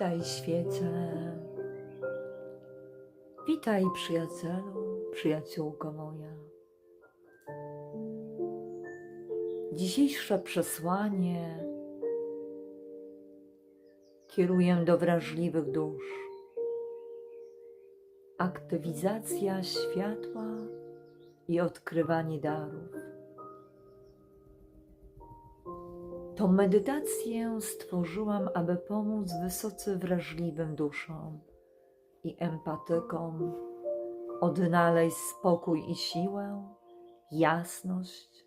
Witaj świecie. Witaj przyjacielu, przyjaciółko moja. Dzisiejsze przesłanie kieruję do wrażliwych dusz. Aktywizacja światła i odkrywanie darów. Tą medytację stworzyłam, aby pomóc wysoce wrażliwym duszom i empatykom odnaleźć spokój i siłę, jasność.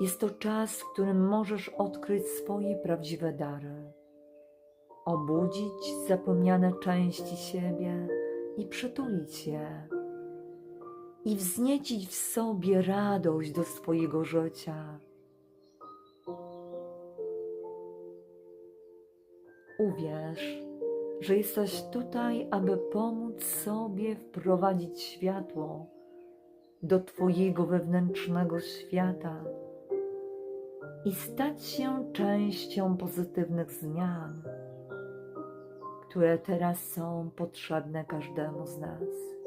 Jest to czas, w którym możesz odkryć swoje prawdziwe dary, obudzić zapomniane części siebie i przytulić je i wzniecić w sobie radość do swojego życia. Uwierz, że jesteś tutaj, aby pomóc sobie wprowadzić światło do Twojego wewnętrznego świata i stać się częścią pozytywnych zmian, które teraz są potrzebne każdemu z nas.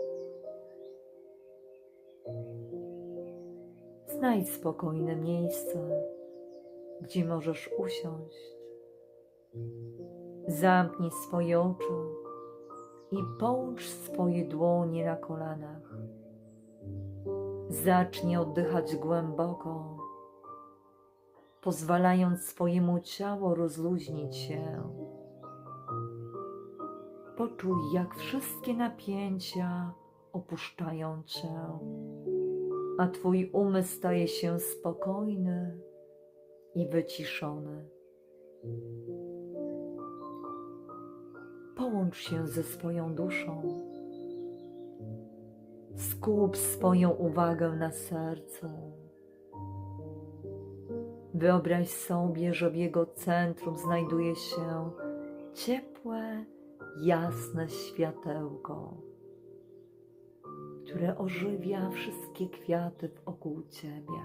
Znajdź spokojne miejsce, gdzie możesz usiąść. Zamknij swoje oczy i połóż swoje dłonie na kolanach. Zacznij oddychać głęboko, pozwalając swojemu ciału rozluźnić się. Poczuj, jak wszystkie napięcia opuszczają cię a Twój umysł staje się spokojny i wyciszony. Połącz się ze swoją duszą. Skup swoją uwagę na sercu. Wyobraź sobie, że w jego centrum znajduje się ciepłe, jasne światełko które ożywia wszystkie kwiaty wokół Ciebie.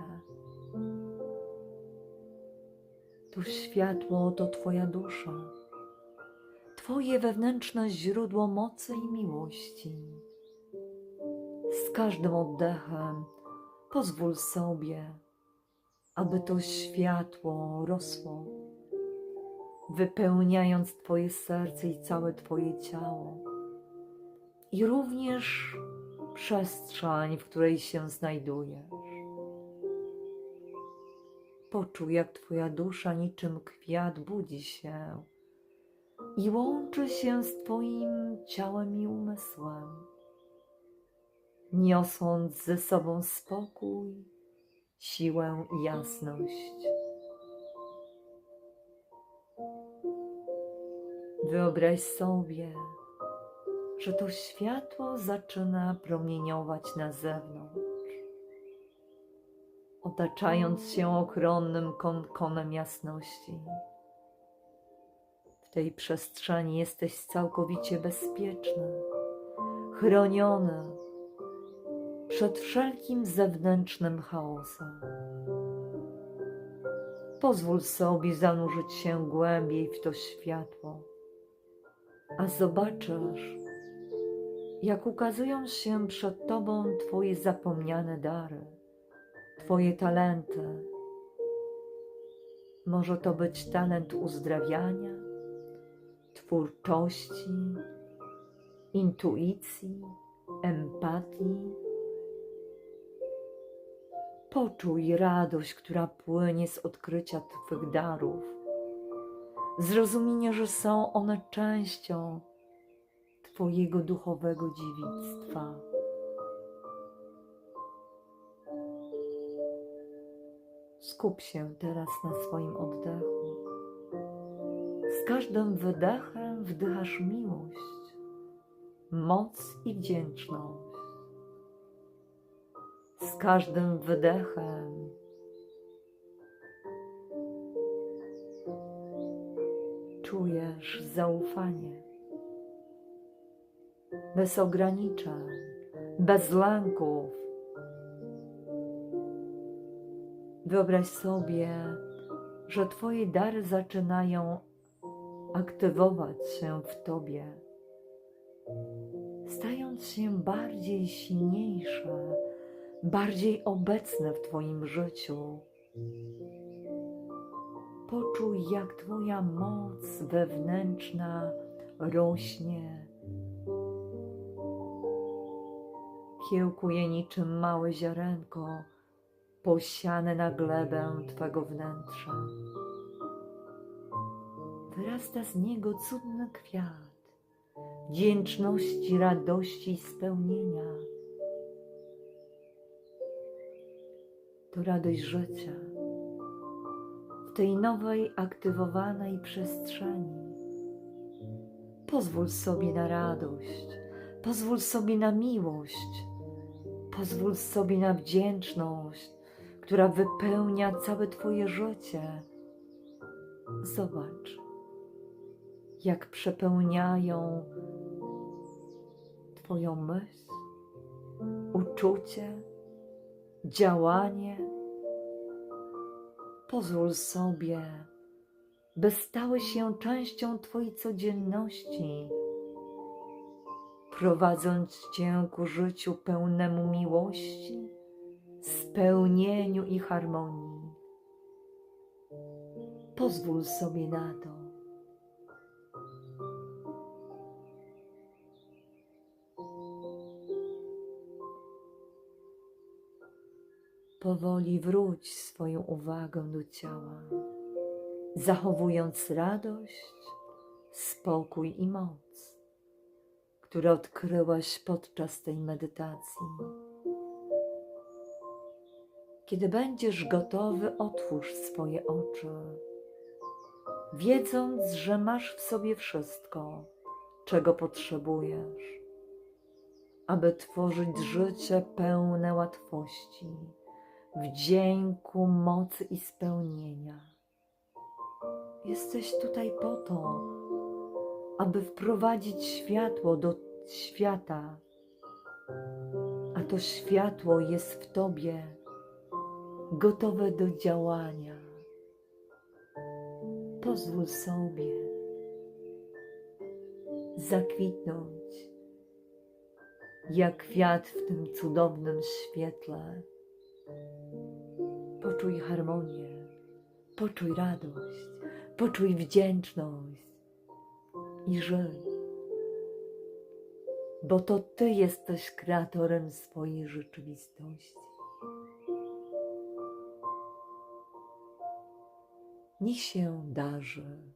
To światło to Twoja dusza, Twoje wewnętrzne źródło mocy i miłości. Z każdym oddechem pozwól sobie, aby to światło rosło, wypełniając Twoje serce i całe Twoje ciało. I również przestrzeń, w której się znajdujesz. Poczuj, jak Twoja dusza niczym kwiat budzi się i łączy się z Twoim ciałem i umysłem, niosąc ze sobą spokój, siłę i jasność. Wyobraź sobie, że to światło zaczyna promieniować na zewnątrz, otaczając się ochronnym konkonem jasności. W tej przestrzeni jesteś całkowicie bezpieczny, chroniony przed wszelkim zewnętrznym chaosem. Pozwól sobie zanurzyć się głębiej w to światło, a zobaczysz, jak ukazują się przed Tobą Twoje zapomniane dary, Twoje talenty. Może to być talent uzdrawiania, twórczości, intuicji, empatii. Poczuj radość, która płynie z odkrycia Twych darów, zrozumienie, że są one częścią Twojego duchowego dziewictwa. Skup się teraz na swoim oddechu. Z każdym wydechem wdychasz miłość, moc i wdzięczność. Z każdym wydechem czujesz zaufanie bez ograniczeń, bez lęków. Wyobraź sobie, że Twoje dary zaczynają aktywować się w Tobie, stając się bardziej silniejsze, bardziej obecne w Twoim życiu. Poczuj, jak Twoja moc wewnętrzna rośnie, kiełkuje niczym małe ziarenko posiane na glebę Twego wnętrza. Wyrasta z niego cudny kwiat wdzięczności, radości i spełnienia. To radość życia w tej nowej, aktywowanej przestrzeni. Pozwól sobie na radość, pozwól sobie na miłość, pozwól sobie na wdzięczność, która wypełnia całe Twoje życie. Zobacz, jak przepełniają Twoją myśl, uczucie, działanie. Pozwól sobie, by stały się częścią Twojej codzienności, prowadząc Cię ku życiu pełnemu miłości, spełnieniu i harmonii. Pozwól sobie na to. Powoli wróć swoją uwagę do ciała, zachowując radość, spokój i moc, które odkryłaś podczas tej medytacji. Kiedy będziesz gotowy, otwórz swoje oczy, wiedząc, że masz w sobie wszystko, czego potrzebujesz, aby tworzyć życie pełne łatwości, wdzięku, mocy i spełnienia. Jesteś tutaj po to, aby wprowadzić światło do świata, a to światło jest w Tobie gotowe do działania. Pozwól sobie zakwitnąć jak kwiat w tym cudownym świetle. Poczuj harmonię, poczuj radość, poczuj wdzięczność i żyj, bo to Ty jesteś kreatorem swojej rzeczywistości. Niech się darzy